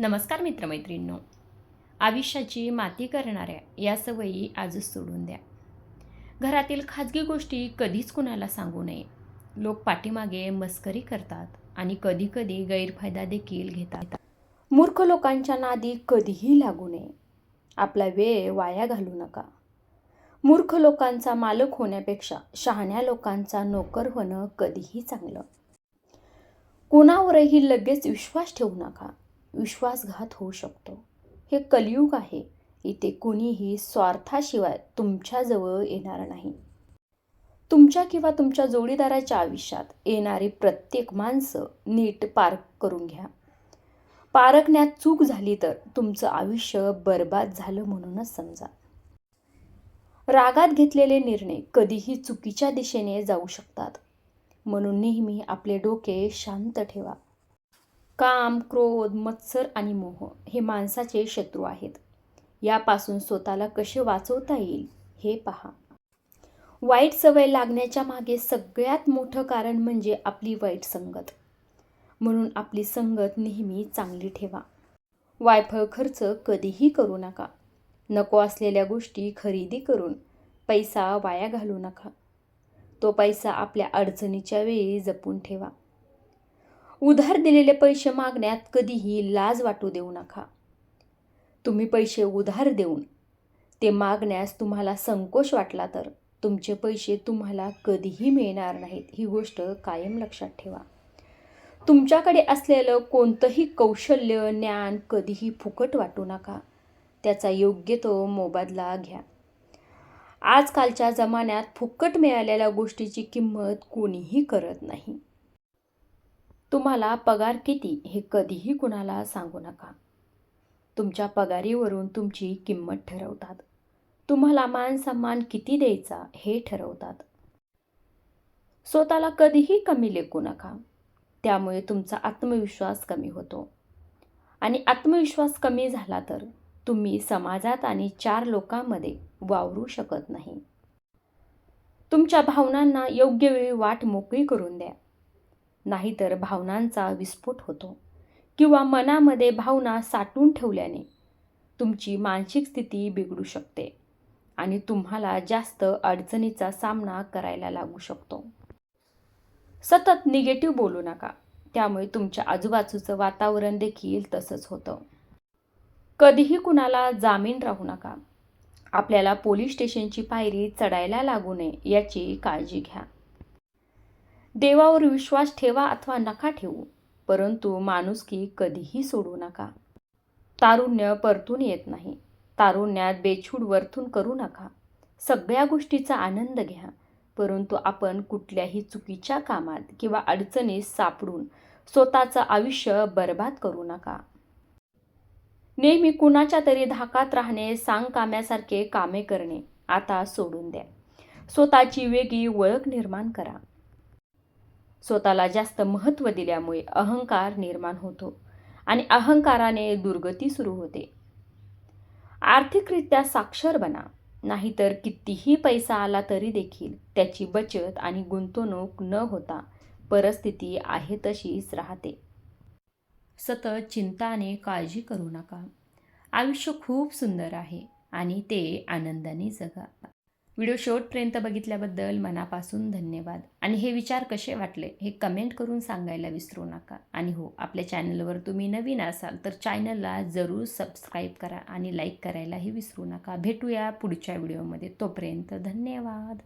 नमस्कार मित्रमैत्रिणींनो. आयुष्याची माती करणाऱ्या या सवयी आजच सोडून द्या. घरातील खाजगी गोष्टी कधीच कुणाला सांगू नये. लोक पाठीमागे मस्करी करतात आणि कधीकधी गैरफायदा देखील घेतात. मूर्ख लोकांच्या नादी कधीही लागू नये. आपला वेळ वाया घालू नका. मूर्ख लोकांचा मालक होण्यापेक्षा शहाण्या लोकांचा नोकर होणं कधीही चांगलं. कुणावरही लगेच विश्वास ठेवू नका. विश्वासघात होऊ शकतो. हे कलियुग आहे. इथे कुणीही स्वार्थाशिवाय तुमच्याजवळ येणार नाही. तुमच्या किंवा तुमच्या जोडीदाराच्या आयुष्यात येणारी प्रत्येक माणसं नीट पारख करून घ्या. पारखण्यात चूक झाली तर तुमचं आयुष्य बर्बाद झालं म्हणूनच समजा. रागात घेतलेले निर्णय कधीही चुकीच्या दिशेने जाऊ शकतात. म्हणून नेहमी आपले डोके शांत ठेवा. काम क्रोध मत्सर आणि मोह हे माणसाचे शत्रू आहेत. यापासून स्वतःला कसे वाचवता येईल हे पहा. वाईट सवय लागण्याच्या मागे सगळ्यात मोठं कारण म्हणजे आपली वाईट संगत. म्हणून आपली संगत नेहमी चांगली ठेवा. वायफळ खर्च कधीही करू नका. नको असलेल्या गोष्टी खरेदी करून पैसा वाया घालू नका. तो पैसा आपल्या अडचणीच्या वेळी जपून ठेवा. उधार दिलेले पैसे मागण्यात कधीही लाज वाटू देऊ नका. तुम्ही पैसे उधार देऊन ते मागण्यास तुम्हाला संकोच वाटला तर तुमचे पैसे तुम्हाला कधीही मिळणार नाहीत ही गोष्ट कायम लक्षात ठेवा. तुमच्याकडे असलेलं कोणतंही कौशल्य ज्ञान कधीही फुकट वाटू नका. त्याचा योग्य तो मोबदला घ्या. आजकालच्या जमान्यात फुकट मिळालेल्या गोष्टीची किंमत कोणीही करत नाही. तुम्हाला पगार किती हे कधीही कुणाला सांगू नका. तुमच्या पगारीवरून तुमची किंमत ठरवतात. तुम्हाला मान सन्मान किती द्यायचा हे ठरवतात. स्वतःला कधीही कमी लेखू नका. त्यामुळे तुमचा आत्मविश्वास कमी होतो. आणि आत्मविश्वास कमी झाला तर तुम्ही समाजात आणि चार लोकांमध्ये वावरू शकत नाही. तुमच्या भावनांना योग्य वेळी वाट मोकळी करून द्या. नाहीतर भावनांचा विस्फोट होतो. किंवा मनामध्ये भावना साठवून ठेवल्याने तुमची मानसिक स्थिती बिघडू शकते आणि तुम्हाला जास्त अडचणीचा सामना करायला लागू शकतो. सतत निगेटिव्ह बोलू नका. त्यामुळे तुमच्या आजूबाजूचं वातावरण देखील तसंच होतं. कधीही कुणाला जामीन राहू नका. आपल्याला पोलीस स्टेशनची पायरी चढायला लागू नये याची काळजी घ्या. देवावर विश्वास ठेवा अथवा नका ठेवू परंतु माणुसकी कधीही सोडू नका. तारुण्य परतून येत नाही. तारुण्यात बेछूड वर्तून करू नका. सगळ्या गोष्टीचा आनंद घ्या परंतु आपण कुठल्याही चुकीच्या कामात किंवा अडचणीस सापडून स्वतःचं आयुष्य बर्बाद करू नका. नेहमी कुणाच्या तरी धाकात राहणे सांगकाम्यासारखे कामे करणे आता सोडून द्या. स्वतःची वेगळी ओळख निर्माण करा. स्वतःला जास्त महत्त्व दिल्यामुळे अहंकार निर्माण होतो आणि अहंकाराने दुर्गती सुरू होते. आर्थिकरित्या साक्षर बना नाहीतर कितीही पैसा आला तरी देखील त्याची बचत आणि गुंतवणूक न होता परिस्थिती आहे तशीच राहते. सतत चिंताने काळजी करू नका. आयुष्य खूप सुंदर आहे आणि ते आनंदाने जगा व्हिडिओ शेवटपर्यंत बघितल्याबद्दल मनापासून धन्यवाद. आणि हे विचार कसे वाटले हे कमेंट करून सांगायला विसरू नका. आणि हो आपल्या चॅनलवर तुम्ही नवीन असाल तर चॅनलला जरूर सबस्क्राईब करा आणि लाईक करायलाही विसरू नका. भेटूया पुढच्या व्हिडिओमध्ये. तोपर्यंत धन्यवाद.